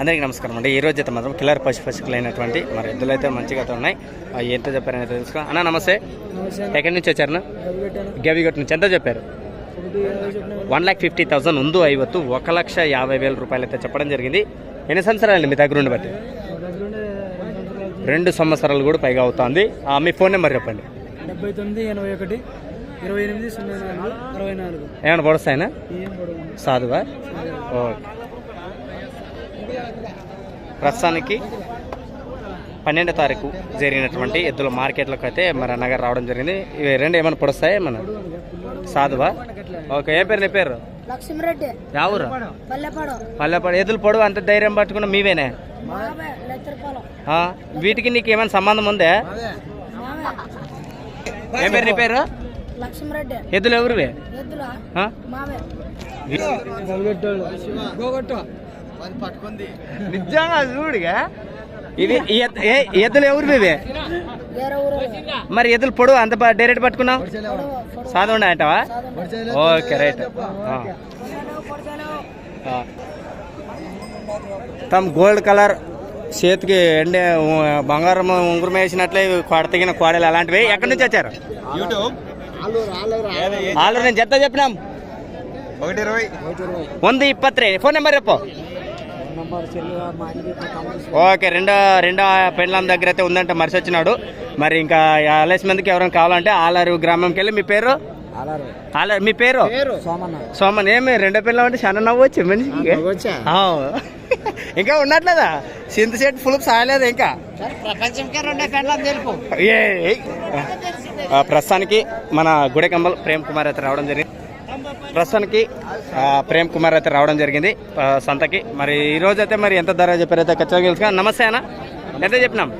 అందరికీ నమస్కారం అండి. ఈ రోజు అయితే మాత్రం కిల్లర్ పశు పశుకులైనటువంటి మరి ఎద్దులు అయితే మంచిగా ఉన్నాయి. ఎంత చెప్పారని తెలుసుకో. అన్న నమస్తే. ఎక్కడి నుంచి వచ్చారు గవిగట్ నుంచి. ఎంత చెప్పారు? వన్ ల్యాక్ ఫిఫ్టీ థౌసండ్ ఉందు ఐవత్తు ఒక లక్ష యాభై వేల రూపాయలు అయితే చెప్పడం జరిగింది. ఎన్ని సంవత్సరాలు మీ దగ్గర ఉండి బట్టి? రెండు సంవత్సరాలు కూడా పైగా అవుతుంది. ఆ, మీ ఫోన్ నెంబర్ చెప్పండి. డెబ్బై తొమ్మిది ఎనభై ఒకటి ఇరవై ఎనిమిది సున్నా నాలుగు అరవై నాలుగు. ఏమైనా పొడుస్తాయినా? సాధువా. ఓకే. ప్రస్తుతానికి పన్నెండో తారీఖు జరిగినటువంటి ఎద్దుల మార్కెట్లకు అయితే మరి అన్నగారు రావడం జరిగింది. ఇవి రెండు ఏమైనా పొడుస్తాయి మన సాధువా? ఓకే ఏ పేరు నీ పేరు? లక్ష్మరెడ్డి. యావురు పల్లెపాడు. పల్లెపాడు. ఎద్దులు పొడవు అంత ధైర్యం పట్టుకున్న మీవేనే? వీటికి నీకు ఏమైనా సంబంధం ఉందే? ఏ పేరు నీ పేరు? ఎద్దులు ఎవరివి? నిజంగా చూడుగా. ఇది ఎద్దులు ఎవరు ఇవి మరి ఎద్దులు పొడు అంత డైరెక్ట్ పట్టుకున్నావు? సాధుండ అంటావా? Okay right. తమ గోల్డ్ కలర్ చేతికి ఎండే బంగారం ఉంగురం వేసినట్లే కొడ తగిన కోడలు అలాంటివి. ఎక్కడి నుంచి వచ్చారు? ఆల్రెడీ నేను చెత్త చెప్పినాం. ఒకటి ఇరవై. వంద ఇప్పత్రే ఫోన్ నెంబర్ చెప్పు. ఓకే రెండో రెండో పెండ్లాం దగ్గర అయితే ఉందంటే మరిచి వచ్చినాడు మరి ఇంకా ఆలస్ మందికి ఎవరైనా కావాలంటే ఆలారు గ్రామంకి వెళ్ళి మీ పేరు? ఆలారు. మీ పేరు? సోమన్ ఏమి రెండో పిల్లం అంటే చాలా నవ్వచ్చు మనిషికి? ఆ. ఇంకా ఉన్నట్లేదా? సింత సెట్ ఫుల్ సాయలేదు ఇంకా? ప్రపంచంకే రెండే పెండ్లం తెలుపు. ఏ ఏ. ఆ, ప్రస్తుతానికి మన గుడెకంబల్ ప్రేమ్ కుమార్ అయితే రావడం జరిగింది. ప్రస్తుతానికి ప్రేమ్ కుమార్ అయితే రావడం జరిగింది. సంతకి. మరి ఈ రోజు అయితే మరి ఎంత ధర చెప్పారైతే ఖచ్చితంగా తెలుసు నమస్తే అన్న. ఎంత చెప్పినాం?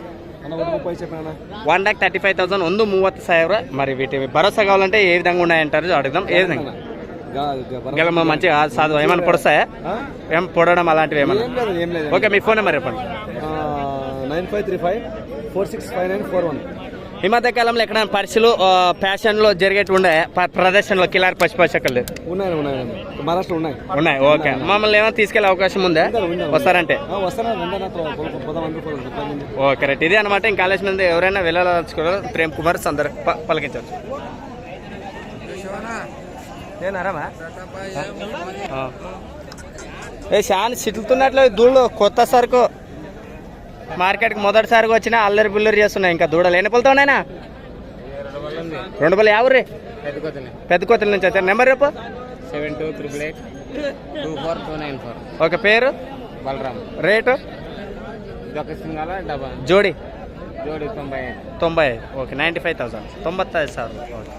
One lakh thirty five thousand ఉంది మూవత్ ಸಾವಿರ మరి వీటి భరోసా కావాలంటే ఏ విధంగా ఉన్నాయంటారు అడుగుదాం. ఏ విధంగా? గెలమ మంచిగా సాధు ఏమైనా పొడుస్తాయా? ఏం పొడడం అలాంటివి ఏమైనా ఓకే మీ ఫోన్ నెంబర్ చెప్పండి. Nine five three five four six five nine four one. ఈ మధ్య కాలంలో ఎక్కడ పరిస్థితులు ఫ్యాషన్లో జరిగేటి ఉండే ప- ప్రదర్శనలో కిలార్ పశుపోషకులు ఉన్నాయి ఉన్నాయి మహారాష్ట్ర ఉన్నాయి. ఉన్నాయి ఓకే. మమ్మల్ని ఏమైనా తీసుకెళ్ళే అవకాశం ఉందా? వస్తారంటే? Okay right. ఇదే అనమాట ఇంకా ఆలస్యం మంది ఎవరైనా వెళ్ళాలనుకోవాలి ప్రేమ్ కుమార్ సందర్ ప- పలికించవచ్చు ఏ చాలా సిట్లుతున్నట్లు దూళ్ళు కొత్త సరుకు. మార్కెట్కి మొదటిసారిగా వచ్చినా అల్లరి బుల్లరి చేస్తున్నాయి ఇంకా దూడలు. ఎన్ని పలుతావునాయినా రెండు పలు యావరు పెద్ద కోతల నుంచి వచ్చారు. నెంబర్ రేపు seven two triple eight two four two nine four. Okay పేరు? బలరామ్ రేటు? జోడి? జోడి తొంభై తొంభై ఓకే నైంటీ ఫైవ్ థౌసండ్. తొంభై సార్ ఓకే.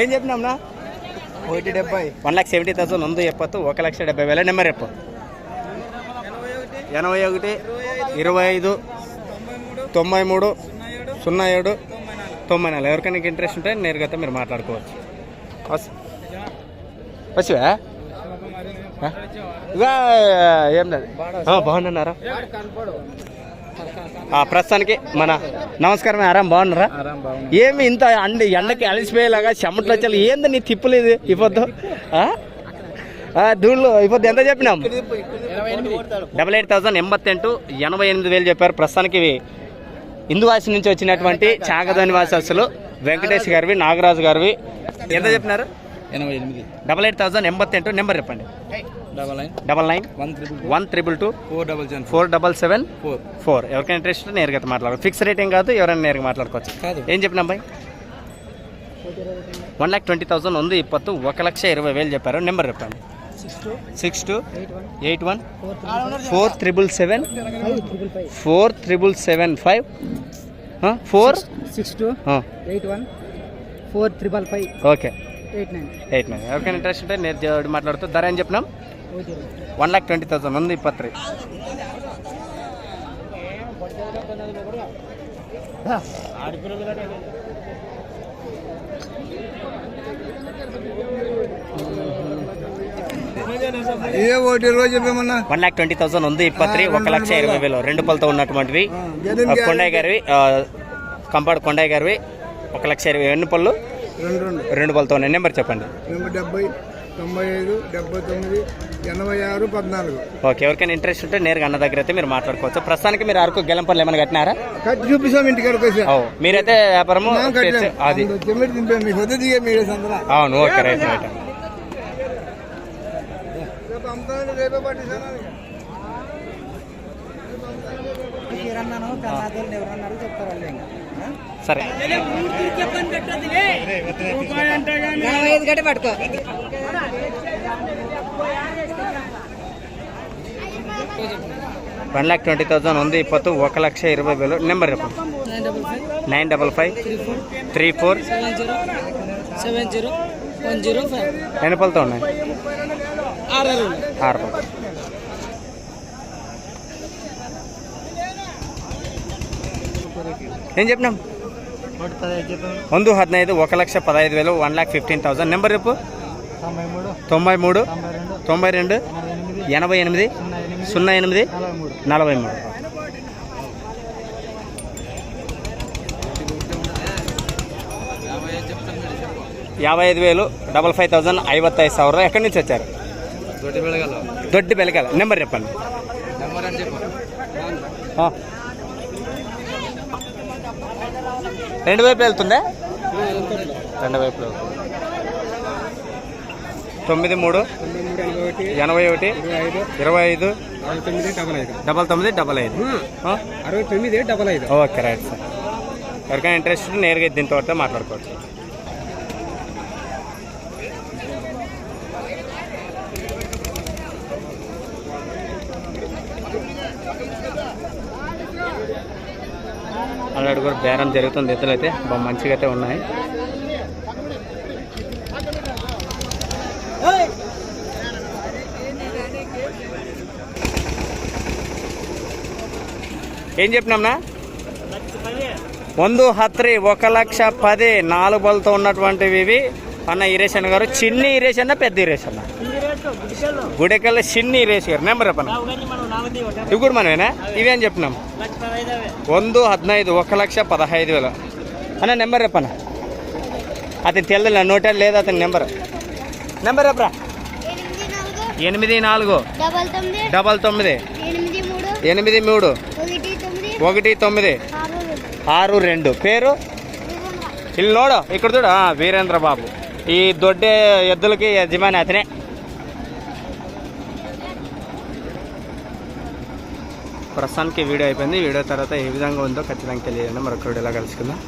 ఏం చెప్పినాంనా ఒకటి డెబ్బై. వన్ ల్యాక్ సెవెంటీ థౌసండ్ ఉంది చెప్పొద్దు. ఒక లక్ష డెబ్బై వేల నెంబర్ చెప్పు. ఎనభై ఒకటి ఇరవై ఐదు తొంభై మూడు సున్నా ఏడు తొంభై నాలుగు. ఎవరికైనా ఇంట్రెస్ట్ ఉంటే నేరుగా మీరు మాట్లాడుకోవచ్చు. వచ్చివా ఇక ఏం లేదు. బాగున్నారా? ప్రస్తుతానికి మన నమస్కారం ఆరాం బాగున్నారా? ఏమి ఇంత అండి ఎండకి అలసిపోయేలాగా చెమటలు వచ్చాలి ఏంది నీ తిప్పులు ఇది ఇవ్వద్దు దూళ్ళు ఇప్పుడు ఎంత చెప్పినాం? డబల్ ఎయిట్ థౌసండ్ ఎంబత్తెంటు ఎనభై ఎనిమిది వేలు చెప్పారు. ప్రస్తుతానికి ఇవి ఇందువాసి నుంచి వచ్చినటువంటి చాగదని వాసస్సులు వెంకటేష్ గారివి నాగరాజు గారివి. ఎంత చెప్పినారు? ఎనభై ఎనిమిది. డబల్ ఎయిట్ థౌసండ్ ఎంబత్తెంటు నెంబర్ చెప్పండి. Double nine double nine one triple two four double seven four double seven four four ఎవరికైనా ఇంట్రెస్ట్ ఉంటే నేరుగా మాట్లాడవచ్చు ఫిక్స్ రేట్ ఏం కాదు ఎవరైనా నేరుగా మాట్లాడుకోవచ్చు. కాదు. ఏం చెప్పినా బాయ్ వన్ ల్యాక్ ట్వంటీ థౌసండ్ ఉంది ఇప్పತ್ತು ఒక లక్ష ఇరవై వేలు చెప్పారు. నెంబర్ చెప్పండి. Six two eight one four triple seven four triple seven five four six two eight one four triple five okay eight nine eight nine ఎవరికైనా ఇంట్రెస్ట్ ఉంటే నేను మాట్లాడుతూ ధర ఏం చెప్పినాం? వన్ ల్యాక్ ట్వంటీ థౌసండ్ ఉంది ఇప్పత్రి. ఏ ఒకటి ఇరవై చెప్పేమన్నా వన్ ల్యాక్ ట్వంటీ థౌసండ్ ఉంది ఇప్పత్రి ఒక లక్ష ఇరవై వేలు. రెండు పళ్ళతో ఉన్నటువంటివి. కొండయ్య గారివి కంపాడు కొండయ్య గారివి ఒక లక్ష ఇరవై ఎన్ని పళ్ళు. రెండు పళ్ళతో ఉన్నాయి. నెంబర్ చెప్పండి. డెబ్బై. తొంభై ఐదు డెబ్బై తొమ్మిది ఎనభై ఆరు పద్నాలుగు. ఓకే ఎవరికైనా ఇంట్రెస్ట్ ఉంటే నేరుగా అన్న దగ్గర అయితే మీరు మాట్లాడుకోవచ్చు. ప్రస్తుతానికి మీరు అరకు గెలంపల్లి ఏమైనా కట్టినారా? కట్టి చూపిస్తాం వచ్చి ఓ మీరైతే వ్యాపారము అది. అవును ఓకే రైట్ రైట్. సరే. వన్ ల్యాక్ ట్వంటీ థౌజండ్ ఉంది. ఇప్పత్తు ఒక లక్ష ఇరవై వేలు. నెంబర్ చెప్పండి. Nine double five three four seven zero one zero five ఎన్ని పళ్ళతో ఉన్నాయి. ఆరు ఏం చెప్పినాం? ಒಂದು ಹದಿನೈದು ఒక లక్ష పదహైదు వేలు one lakh fifteen thousand. Number చెప్పు. తొంభై మూడు తొంభై రెండు ఎనభై ఎనిమిది సున్నా ఎనిమిది నలభై మూడు. యాభై ఐదు వేలు డబల్ ఫైవ్ థౌసండ్ ఐదు సవర ఎక్కడి నుంచి వచ్చారు? దొడ్డి బెలగల నెంబర్ చెప్పండి. రెండు వైపు వెళ్తుందా? రెండు వైపులు వెళ్తుంది. తొమ్మిది మూడు ఎనభై ఒకటి ఇరవై ఐదు డబల్ తొమ్మిది డబల్ ఐదు? అరవై తొమ్మిది డబల్ ఐదు. Okay right sir. ఎవరికైనా ఇంట్రెస్ట్ నేరుగా దీంతో మాట్లాడుకోవచ్చు. అలాంటి కూడా బేరం జరుగుతుంది అయితే బాగా మంచిగా అయితే ఉన్నాయి. ఏం చెప్పినాంనా ಒಂದು ಹತ್ರಿ ఒక లక్ష పది నాలుగు బలతో ఉన్నటువంటివి ఇవి అన్న ఇరేషన్ గారు చిన్ని ఇరేషన్ పెద్ద ఇరేషన్ గుడికల్ చిన్ని ఇరేష్ గారు నెంబర్ చెప్పన్న ఇవి కూడా మనమేనా ఇవేం చెప్పినాం ಒಂದು ಹದಿನೈದು ఒక లక్ష పదహైదు వేలు అన్న నెంబర్ చెప్పన్న అతను తెల్ల నోటెల్ లేదు అతని నెంబర్ నెంబర్ ఎప్పుడా ఎనిమిది నాలుగు. డబల్ తొమ్మిది. ఎనిమిది మూడు. ఒకటి తొమ్మిది. ఆరు రెండు. పేరు? ఇల్లు నోడు. ఇక్కడ చూడు. వీరేంద్ర బాబు. ఈ దొడ్డే ఎద్దులకి యజమాని అతనే. ప్రస్తుతానికి వీడియో అయిపోయింది. వీడియో తర్వాత ఏ విధంగా ఉందో ఖచ్చితంగా తెలియదు మరొక వీడియోలో కలుసుకుందాం.